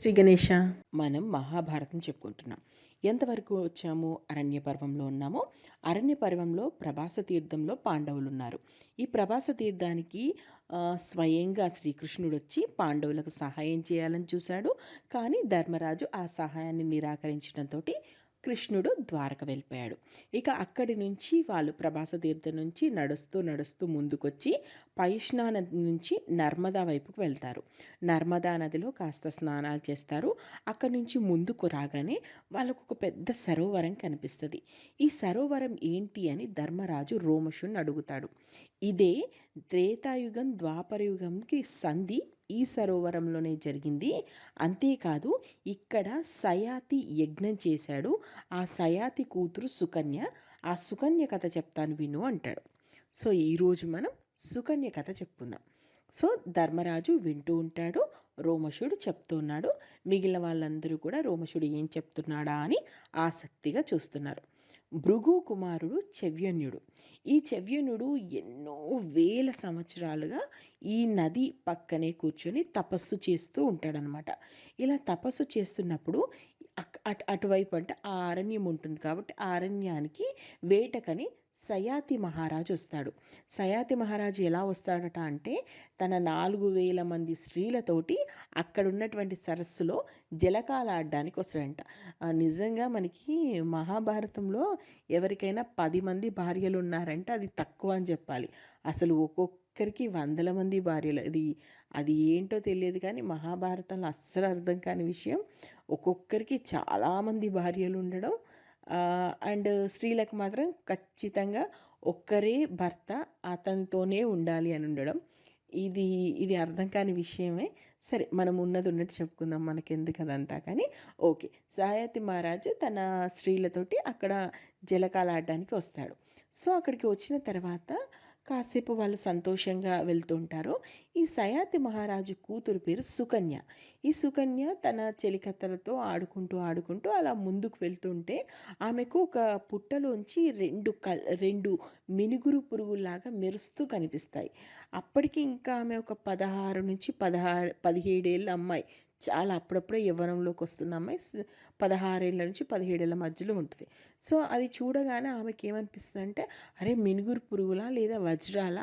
శ్రీ గణేష మనం మహాభారతం చెప్పుకుంటున్నాం. ఎంతవరకు వచ్చాము? అరణ్య పర్వంలో ఉన్నామో. అరణ్య పర్వంలో ప్రభాస తీర్థంలో పాండవులు ఉన్నారు ఈ ప్రభాస తీర్థానికి స్వయంగా శ్రీకృష్ణుడు వచ్చి పాండవులకు సహాయం చేయాలని చూశాడు. కానీ ధర్మరాజు ఆ సహాయాన్ని నిరాకరించడంతో కృష్ణుడు ద్వారక వెళ్ళిపోయాడు. ఇక అక్కడి నుంచి వాళ్ళు ప్రభాస తీర్థం నుంచి నడుస్తూ నడుస్తూ ముందుకొచ్చి పైష్ణా నది నుంచి నర్మదా వైపుకు వెళ్తారు. నర్మదా నదిలో కాస్త స్నానాలు చేస్తారు. అక్కడి నుంచి ముందుకు రాగానే వాళ్ళకు ఒక పెద్ద సరోవరం కనిపిస్తుంది. ఈ సరోవరం ఏంటి అని ధర్మరాజు రోమశుని అడుగుతాడు. ఇదే త్రేతాయుగం ద్వాపరయుగంకి సంధి ఈ సరోవరంలోనే జరిగింది. అంతేకాదు ఇక్కడ సయాతి యజ్ఞం చేశాడు. ఆ సయాతి కూతురు సుకన్య. ఆ సుకన్య కథ చెప్తాను విను అంటాడు. సో ఈరోజు మనం సుకన్య కథ చెప్పుకుందాం. సో ధర్మరాజు వింటూ ఉంటాడు రోమశుడు చెప్తున్నాడు మిగిలిన వాళ్ళందరూ కూడా రోమశుడు ఏం చెప్తున్నాడా అని ఆసక్తిగా చూస్తున్నారు. భృగు కుమారుడు చెవ్యన్యుడు. ఈ చెవ్యనుడు ఎన్నో వేల సంవత్సరాలుగా ఈ నది పక్కనే కూర్చొని తపస్సు చేస్తూ ఉంటాడనమాట ఇలా తపస్సు చేస్తున్నప్పుడు అటు అటువైపు అంటే ఆ అరణ్యం ఉంటుంది కాబట్టి ఆ అరణ్యానికి వేటకని సయాతి మహారాజు వస్తాడు. సయాతి మహారాజు ఎలా వస్తాడట అంటే తన నాలుగు వేల మంది స్త్రీలతోటి అక్కడ ఉన్నటువంటి సరస్సులో జలకాలాడడానికి వస్తాడంట. నిజంగా మనకి మహాభారతంలో ఎవరికైనా పది మంది భార్యలు ఉన్నారంటే అది తక్కువ అని చెప్పాలి. అసలు ఒక్కొక్కరికి వందల మంది భార్యలు. అది అది ఏంటో తెలియదు కానీ మహాభారతంలో అస్సలు అర్థం కాని విషయం ఒక్కొక్కరికి చాలామంది భార్యలు ఉండడం అండ్ స్త్రీలకు మాత్రం ఖచ్చితంగా ఒక్కరే భర్త అతనితోనే ఉండాలి అని ఉండడం. ఇది ఇది అర్థం కాని విషయమే. సరే మనం ఉన్నది ఉన్నట్టు చెప్పుకుందాం. మనకెందుకు అదంతా కానీ. ఓకే. సాయతి మహారాజు తన స్త్రీలతోటి అక్కడ జలకాలాడడానికి వస్తాడు. సో అక్కడికి వచ్చిన తర్వాత కాసేపు వాళ్ళు సంతోషంగా వెళ్తుంటారు. ఈ సయాతి మహారాజు కూతురు పేరు సుకన్య. ఈ సుకన్య తన చెలికత్తలతో ఆడుకుంటూ ఆడుకుంటూ అలా ముందుకు వెళ్తుంటే ఆమెకు ఒక పుట్టలోంచి రెండు క రెండు మినుగురు పురుగులాగా మెరుస్తూ కనిపిస్తాయి. అప్పటికి ఇంకా ఆమె ఒక పదహారు నుంచి పదహారు పదిహేడేళ్ళ అమ్మాయి చాలా అప్పుడప్పుడే యవ్వనంలోకి వస్తున్న అమ్మాయి పదహారేళ్ళ నుంచి పదిహేడేళ్ళ మధ్యలో ఉంటుంది. సో అది చూడగానే ఆమెకి ఏమనిపిస్తుంది అంటే అరే మినుగురు పురుగులా లేదా వజ్రాల?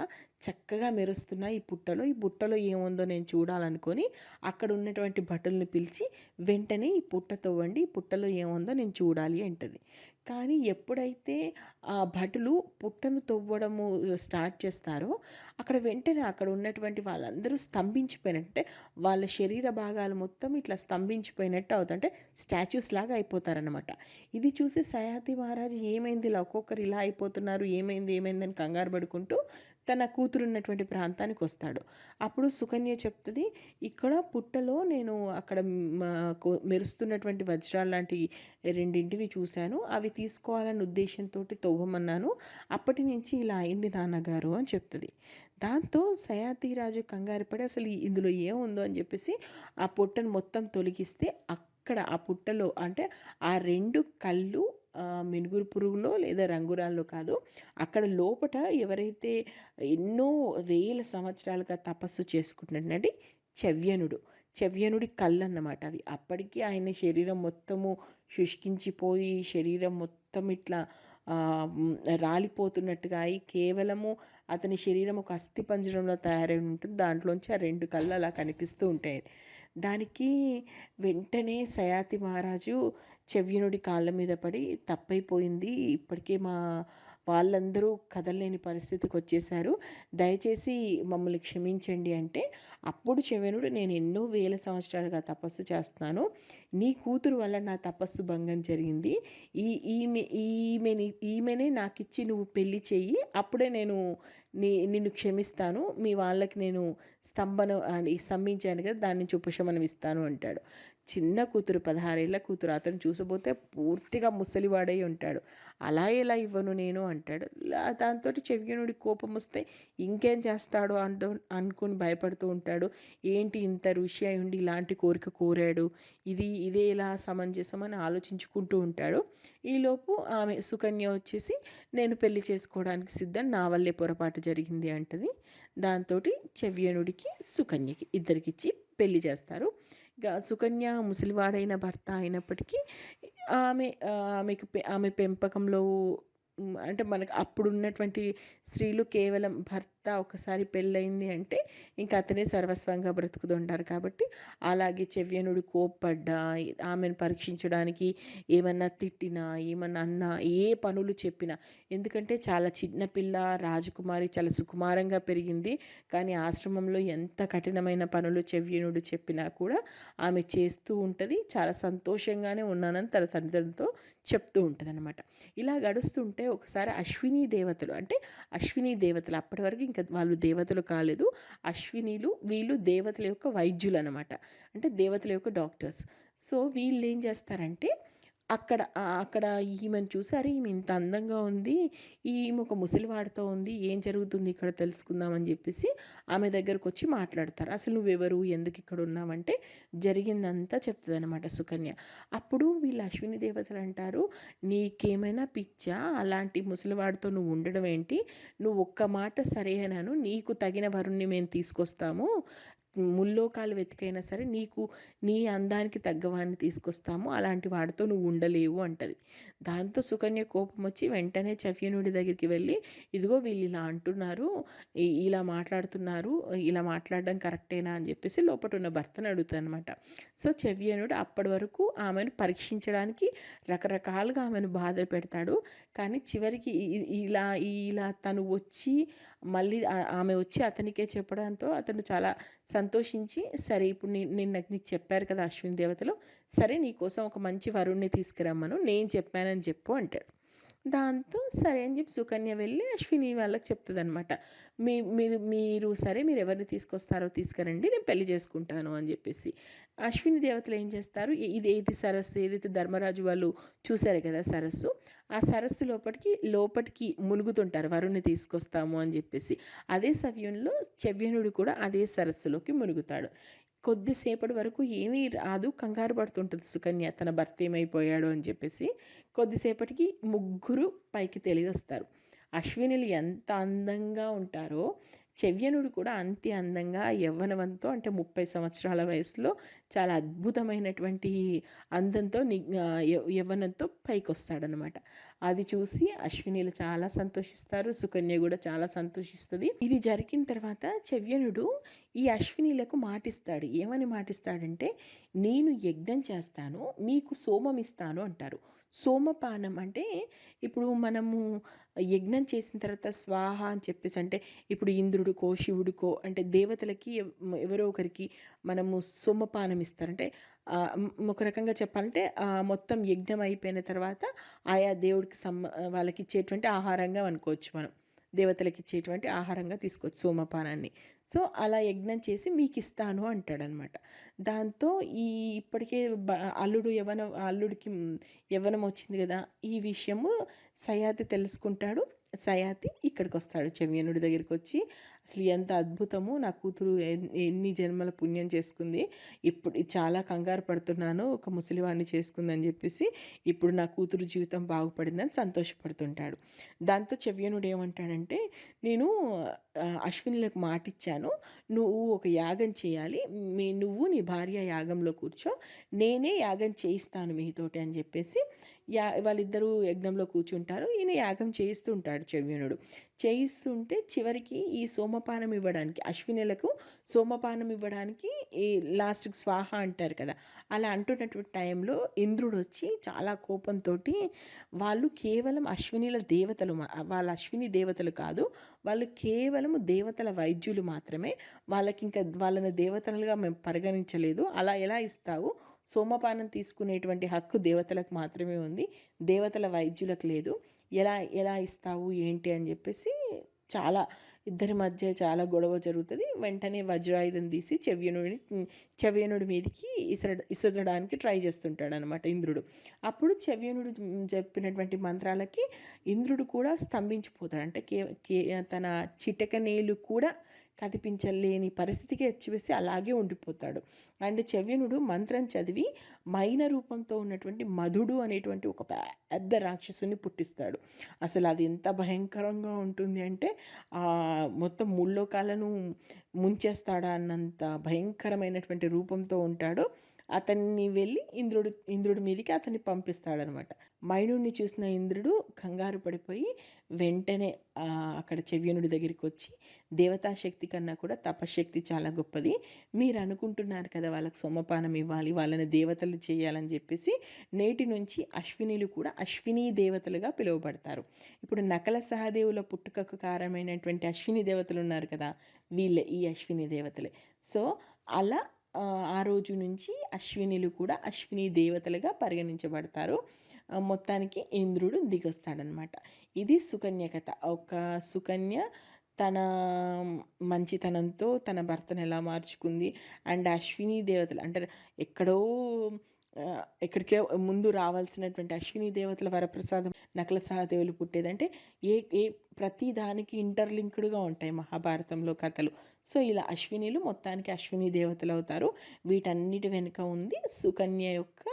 చక్కగా మెరుస్తున్నాయి ఈ పుట్టలో ఈ బుట్టలో ఏముందో నేను చూడాలనుకొని అక్కడ ఉన్నటువంటి భటుల్ని పిలిచి వెంటనే ఈ పుట్ట తవ్వండి. ఈ పుట్టలో ఏముందో నేను చూడాలి అంటది. కానీ ఎప్పుడైతే ఆ భటులు పుట్టను తవ్వడము స్టార్ట్ చేస్తారో అక్కడ వెంటనే అక్కడ ఉన్నటువంటి వాళ్ళందరూ స్తంభించిపోయినట్టే వాళ్ళ శరీర భాగాలు మొత్తం ఇట్లా స్తంభించిపోయినట్టు అవుతుంటే స్టాచ్యూస్ లాగా అయిపోతారనమాట ఇది చూసి సయాతి మహారాజు ఏమైంది? ఇలా ఒక్కొక్కరు ఇలా అయిపోతున్నారు. ఏమైంది? ఏమైందని కంగారు పడుకుంటూ తన కూతురు ఉన్నటువంటి ప్రాంతానికి వస్తాడు అప్పుడు సుకన్య చెప్తుంది ఇక్కడ పుట్టలో నేను అక్కడ మెరుస్తున్నటువంటి వజ్రాలు లాంటి రెండింటిని చూశాను. అవి తీసుకోవాలన్న ఉద్దేశంతో తవ్వమన్నాను అప్పటి నుంచి ఇలా అయింది నాన్నగారు అని చెప్తుంది. దాంతో సయాతిరాజు కంగారు పడి అసలు ఇందులో ఏముందో అని చెప్పేసి ఆ పుట్టను మొత్తం తొలగిస్తే అక్కడ ఆ పుట్టలో అంటే ఆ రెండు కళ్ళు మినుగురు పురుగులో లేదా రంగురాల్లో కాదు అక్కడ లోపట ఎవరైతే ఎన్నో వేల సంవత్సరాలుగా తపస్సు చేసుకుంటున్నటువంటి చవ్యనుడు. చవ్యనుడి కళ్ళు అన్నమాట అవి. అప్పటికి ఆయన శరీరం మొత్తము శుష్కించిపోయి శరీరం మొత్తం ఇట్లా రాలిపోతున్నట్టుగా అయి కేవలము అతని శరీరం ఒక అస్థి పంజరంలో తయారై ఉంటుంది. దాంట్లోంచి ఆ రెండు కళ్ళు అలా కనిపిస్తూ ఉంటాయి. దానికి వెంటనే సయాతి మహారాజు చెవ్యనుడి కాళ్ళ మీద పడి తప్పైపోయింది. ఇప్పటికే మా వాళ్ళందరూ కదలలేని పరిస్థితికి వచ్చేసారు దయచేసి మమ్మల్ని క్షమించండి అంటే అప్పుడు చెవెనుడు నేను ఎన్నో వేల సంవత్సరాలుగా తపస్సు చేస్తున్నాను. నీ కూతురు వల్ల నా తపస్సు భంగం జరిగింది. ఈ ఈమె ఈమెని ఈమెనే నాకు ఇచ్చి నువ్వు పెళ్ళి చెయ్యి. అప్పుడే నేను నీ నిన్ను క్షమిస్తాను. మీ వాళ్ళకి నేను స్తంభన స్తంభించాను కదా దాని నుంచి ఉపశమనం ఇస్తాను అంటాడు. చిన్న కూతురు పదహారేళ్ళ కూతురు అతను చూసబోతే పూర్తిగా ముసలివాడై ఉంటాడు. అలా ఎలా ఇవ్వను నేను? అంటాడు. దాంతో చెవియనుడి కోపం వస్తే ఇంకేం చేస్తాడో అంటూ అనుకుని భయపడుతూ ఉంటాడు. ఏంటి ఇంత ఋషి అయి ఉండి ఇలాంటి కోరిక కోరాడు? ఇది ఇదే ఇలా సమంజసం అని ఆలోచించుకుంటూ ఉంటాడు. ఈలోపు ఆమె సుకన్య వచ్చేసి నేను పెళ్ళి చేసుకోవడానికి సిద్ధం నా వల్లే పొరపాటు జరిగింది అంటది. దాంతో చెవ్యనుడికి సుకన్యకి ఇద్దరికిచ్చి పెళ్ళి చేస్తారు. సుకన్య ముసలివాడైన భర్త అయినప్పటికీ ఆమె ఆమెకు ఆమె పెంపకంలో అంటే మనకు అప్పుడు ఉన్నటువంటి స్త్రీలు కేవలం భర్త ఒకసారి పెళ్ళయింది అంటే ఇంకా అతనే సర్వస్వంగా బ్రతుకుతుంటారు కాబట్టి అలాగే చెవ్యనుడు కోప్పడ్డా ఆమెను పరీక్షించడానికి ఏమన్నా తిట్టినా ఏమన్నా అన్నా ఏ పనులు చెప్పినా. ఎందుకంటే చాలా చిన్న పిల్ల రాజకుమారి చాలా సుకుమారంగా పెరిగింది. కానీ ఆశ్రమంలో ఎంత కఠినమైన పనులు చెవ్యనుడు చెప్పినా కూడా ఆమె చేస్తూ ఉంటుంది. చాలా సంతోషంగానే ఉన్నానని తన తల్లిదండ్రులతో చెప్తూ ఉంటుంది అనమాట ఇలా గడుస్తుంటే ఒకసారి అశ్విని దేవతలు అంటే అశ్విని దేవతలు అప్పటి వరకు ఇంకా వాళ్ళు దేవతలు కాలేదు. అశ్వినీలు వీళ్ళు దేవతల యొక్క వైద్యులు అనమాట అంటే దేవతల యొక్క డాక్టర్స్. సో వీళ్ళు ఏం చేస్తారంటే అక్కడ అక్కడ ఈమెను చూసారు ఈమె ఇంత అందంగా ఉంది. ఈమె ఒక ముసలివాడితో ఉంది. ఏం జరుగుతుంది ఇక్కడ తెలుసుకుందామని చెప్పేసి ఆమె దగ్గరకు వచ్చి మాట్లాడతారు. అసలు నువ్వెవరు? ఎందుకు ఇక్కడ ఉన్నావంటే జరిగిందంతా చెప్తుంది అనమాట సుకన్య. అప్పుడు వీళ్ళు అశ్విని దేవతలు అంటారు నీకేమైనా పిచ్చా? అలాంటి ముసలివాడితో నువ్వు ఉండడం ఏంటి? నువ్వు ఒక్క మాట సరే అన్నాను. నీకు తగిన వరుణ్ణి మేము తీసుకొస్తాము. ముల్లోకాలు వెతికైనా సరే నీకు నీ అందానికి తగ్గవాన్ని తీసుకొస్తాము. అలాంటి వాడితో నువ్వు ఉండలేవు అంటది. దాంతో సుకన్య కోపం వచ్చి వెంటనే చఫ్యనుడి దగ్గరికి వెళ్ళి ఇదిగో వీళ్ళు ఇలా అంటున్నారు ఇలా మాట్లాడుతున్నారు ఇలా మాట్లాడడం కరెక్టేనా? అని చెప్పేసి లోపల ఉన్న భర్తను అడుగుతాను అనమాట సో చవ్యనుడు అప్పటి వరకు ఆమెను పరీక్షించడానికి రకరకాలుగా ఆమెను బాధ పెడతాడు. కానీ చివరికి ఇలా ఇలా తను వచ్చి మళ్ళీ ఆమె వచ్చి అతనికే చెప్పడంతో అతను చాలా సంతోషించి సరే ఇప్పుడు నేను నాకు నీకు చెప్పారు కదా అశ్విని దేవతలు సరే నీకోసం ఒక మంచి వరుణ్ణి తీసుకురమ్మను నేను చెప్పానని చెప్పు అంటాడు. దాంతో సరే అని చెప్పి సుకన్య వెళ్ళి అశ్విని వాళ్ళకి చెప్తుంది అనమాట మీ మీరు మీరు సరే మీరు ఎవరిని తీసుకొస్తారో తీసుకురండి నేను పెళ్ళి చేసుకుంటాను అని చెప్పేసి. అశ్విని దేవతలు ఏం చేస్తారు? ఇది ఏది సరస్సు ఏదైతే ధర్మరాజు వాళ్ళు చూశారు కదా సరస్సు ఆ సరస్సు లోపలికి లోపలికి మునుగుతుంటారు వరుణ్ణి తీసుకొస్తాము అని చెప్పేసి. అదే సవ్యంలో చెవ్యనుడు కూడా అదే సరస్సులోకి మునుగుతాడు. కొద్దిసేపటి వరకు ఏమీ రాదు. కంగారు పడుతుంటుంది సుకన్య. తన భర్త ఏమైపోయాడు అని చెప్పేసి కొద్దిసేపటికి ముగ్గురు పైకి తెలియొస్తారు అశ్వినులు ఎంత అందంగా ఉంటారో చెవ్యనుడు కూడా అంతే అందంగా యవ్వనవంతో అంటే ముప్పై సంవత్సరాల వయసులో చాలా అద్భుతమైనటువంటి అందంతో యవ్వనంతో పైకి వస్తాడనమాట అది చూసి అశ్వినిలు చాలా సంతోషిస్తారు సుకన్య కూడా చాలా సంతోషిస్తుంది. ఇది జరిగిన తర్వాత చెవ్యనుడు ఈ అశ్వినిలకు మాటిస్తాడు. ఏమని మాటిస్తాడంటే నేను యజ్ఞం చేస్తాను మీకు సోమం ఇస్తాను అంటారు. సోమపానం అంటే ఇప్పుడు మనము యజ్ఞం చేసిన తర్వాత స్వాహ అని చెప్పేసి అంటే ఇప్పుడు ఇంద్రుడికో శివుడికో అంటే దేవతలకి ఎవరో ఒకరికి మనము సోమపానం ఇస్తారంటే ఒక రకంగా చెప్పాలంటే మొత్తం యజ్ఞం అయిపోయిన తర్వాత ఆయా దేవుడికి సమ్ వాళ్ళకి ఇచ్చేటువంటి ఆహారంగా అనుకోవచ్చు మనం. దేవతలకు ఇచ్చేటువంటి ఆహారంగా తీసుకోవచ్చు సోమపానాన్ని. సో అలా యజ్ఞం చేసి మీకు ఇస్తాను అంటాడనమాట. దాంతో ఈ ఇప్పటికే అల్లుడు యవన అల్లుడికి యవ్వనం వచ్చింది కదా ఈ విషయము సయాతి తెలుసుకుంటాడు. సయాతి ఇక్కడికి వస్తాడు చెవ్యనుడి దగ్గరికి వచ్చి అసలు ఎంత అద్భుతము నా కూతురు ఎన్ని జన్మల పుణ్యం చేసుకుంది. ఇప్పుడు చాలా కంగారు పడుతున్నాను ఒక ముసలివాడిని చేసుకుందని చెప్పేసి ఇప్పుడు నా కూతురు జీవితం బాగుపడిందని సంతోషపడుతుంటాడు. దాంతో చెవ్యనుడు ఏమంటాడంటే నేను అశ్వినులకు మాట ఇచ్చాను నువ్వు ఒక యాగం చేయాలి. మీ నువ్వు నీ భార్య యాగంలో కూర్చో. నేనే యాగం చేయిస్తాను మీతోటి అని చెప్పేసి యా వాళ్ళిద్దరూ యజ్ఞంలో కూర్చుంటారు. ఈయన యాగం చేయిస్తుంటాడు చవ్యనుడు. చేయిస్తుంటే చివరికి ఈ సోమపానం ఇవ్వడానికి అశ్వినులకు సోమపానం ఇవ్వడానికి ఈ లాస్ట్కి స్వాహ అంటారు కదా. అలా అంటున్నటువంటి టైంలో ఇంద్రుడు వచ్చి చాలా కోపంతో వాళ్ళు కేవలం అశ్వినిల దేవతలు వాళ్ళ అశ్విని దేవతలు కాదు వాళ్ళు కేవలం దేవతల వైద్యులు మాత్రమే. వాళ్ళకి ఇంకా వాళ్ళని దేవతలుగా మేము పరిగణించలేదు. అలా ఎలా ఇస్తావు? సోమపానం తీసుకునేటువంటి హక్కు దేవతలకు మాత్రమే ఉంది. దేవతల వైద్యులకు లేదు. ఎలా ఎలా ఇస్తావు ఏంటి అని చెప్పేసి చాలా ఇద్దరి మధ్య చాలా గొడవ జరుగుతుంది. వెంటనే వజ్రాయుధం తీసి చెవ్యనుడిని చెవ్యనుడి మీదకి ఇసర ఇసరడానికి ట్రై చేస్తుంటాడు అనమాట ఇంద్రుడు. అప్పుడు చెవ్యనుడు చెప్పినటువంటి మంత్రాలకి ఇంద్రుడు కూడా స్తంభించిపోతాడు. అంటే కే కే తన చిటకనేలు కూడా కదిపించలేని పరిస్థితికి వచ్చివేసి అలాగే ఉండిపోతాడు. అండ్ చవ్యనుడు మంత్రం చదివి మైన రూపంతో ఉన్నటువంటి మధుడు అనేటువంటి ఒక పెద్ద రాక్షసుని పుట్టిస్తాడు. అసలు అది ఎంత భయంకరంగా ఉంటుంది అంటే మొత్తం ముల్లోకాలను ముంచేస్తాడా అన్నంత భయంకరమైనటువంటి రూపంతో ఉంటాడు. అతన్ని వెళ్ళి ఇంద్రుడు ఇంద్రుడి మీదకి అతన్ని పంపిస్తాడనమాట. మైనుడిని చూసిన ఇంద్రుడు కంగారు పడిపోయి వెంటనే అక్కడ చెవ్యనుడి దగ్గరికి వచ్చి దేవతాశక్తి కన్నా కూడా తపశక్తి చాలా గొప్పది. మీరు అనుకుంటున్నారు కదా వాళ్ళకి సొమ్మపానం ఇవ్వాలి వాళ్ళని దేవతలు చేయాలని చెప్పేసి నేటి నుంచి అశ్వినిలు కూడా అశ్విని దేవతలుగా పిలువబడతారు. ఇప్పుడు నకల సహదేవుల పుట్టుకకు కారణమైనటువంటి అశ్విని దేవతలు ఉన్నారు కదా వీళ్ళే ఈ అశ్విని దేవతలే. సో అలా ఆ రోజు నుంచి అశ్వినిలు కూడా అశ్విని దేవతలుగా పరిగణించబడతారు. మొత్తానికి ఇంద్రుడు దిగొస్తాడనమాట. ఇది సుకన్య కథ. ఒక సుకన్య తన మంచితనంతో తన భర్తను ఎలా మార్చుకుంది? అండ్ అశ్విని దేవతలు అంటే ఎక్కడో ఎక్కడికే ముందు రావాల్సినటువంటి అశ్విని దేవతల వరప్రసాదం నకల సహదేవులు పుట్టేదంటే ఏ ఏ ప్రతి దానికి ఇంటర్లింక్డ్గా ఉంటాయి మహాభారతంలో కథలు. సో ఇలా అశ్వినిలు మొత్తానికి అశ్విని దేవతలు అవుతారు. వీటన్నిటి వెనుక ఉంది సుకన్య యొక్క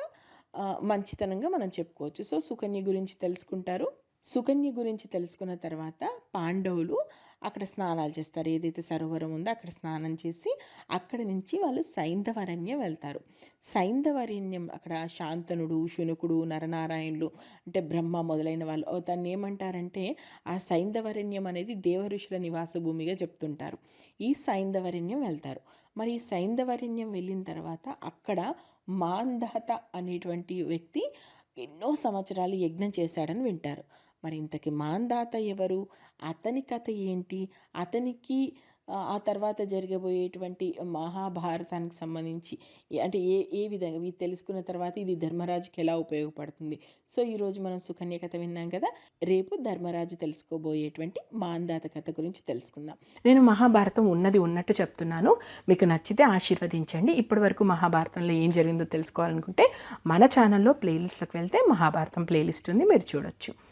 మంచితనంగా మనం చెప్పుకోవచ్చు. సో సుకన్య గురించి తెలుసుకుంటారు. సుకన్య గురించి తెలుసుకున్న తర్వాత పాండవులు అక్కడ స్నానాలు చేస్తారు. ఏదైతే సరోవరం ఉందో అక్కడ స్నానం చేసి అక్కడి నుంచి వాళ్ళు సైంధవరణ్యం వెళ్తారు. సైంధవరణ్యం అక్కడ శాంతనుడు శునకుడు నరనారాయణులు అంటే బ్రహ్మ మొదలైన వాళ్ళు. దాన్ని ఏమంటారంటే ఆ సైంధవరణ్యం అనేది దేవఋషుల నివాస భూమిగా చెప్తుంటారు. ఈ సైంధవరణ్యం వెళ్తారు. మరి ఈ సైంధవరణ్యం వెళ్ళిన తర్వాత అక్కడ మాంధాత అనేటువంటి వ్యక్తి ఎన్నో సంవత్సరాలు యజ్ఞం చేశాడని వింటారు. మరి ఇంతకి మాందాత ఎవరు? అతని కథ ఏంటి? అతనికి ఆ తర్వాత జరగబోయేటువంటి మహాభారతానికి సంబంధించి అంటే ఏ ఏ విధంగా ఇది తెలుసుకున్న తర్వాత ఇది ధర్మరాజుకి ఎలా ఉపయోగపడుతుంది? సో ఈరోజు మనం సుకన్య కథ విన్నాం కదా? రేపు ధర్మరాజు తెలుసుకోబోయేటువంటి మాందాత కథ గురించి తెలుసుకుందాం. నేను మహాభారతం ఉన్నది ఉన్నట్టు చెప్తున్నాను. మీకు నచ్చితే ఆశీర్వదించండి. ఇప్పటి వరకు మహాభారతంలో ఏం జరిగిందో తెలుసుకోవాలనుకుంటే మన ఛానల్లో ప్లేలిస్ట్లోకి వెళ్తే మహాభారతం ప్లేలిస్ట్ ఉంది. మీరు చూడొచ్చు.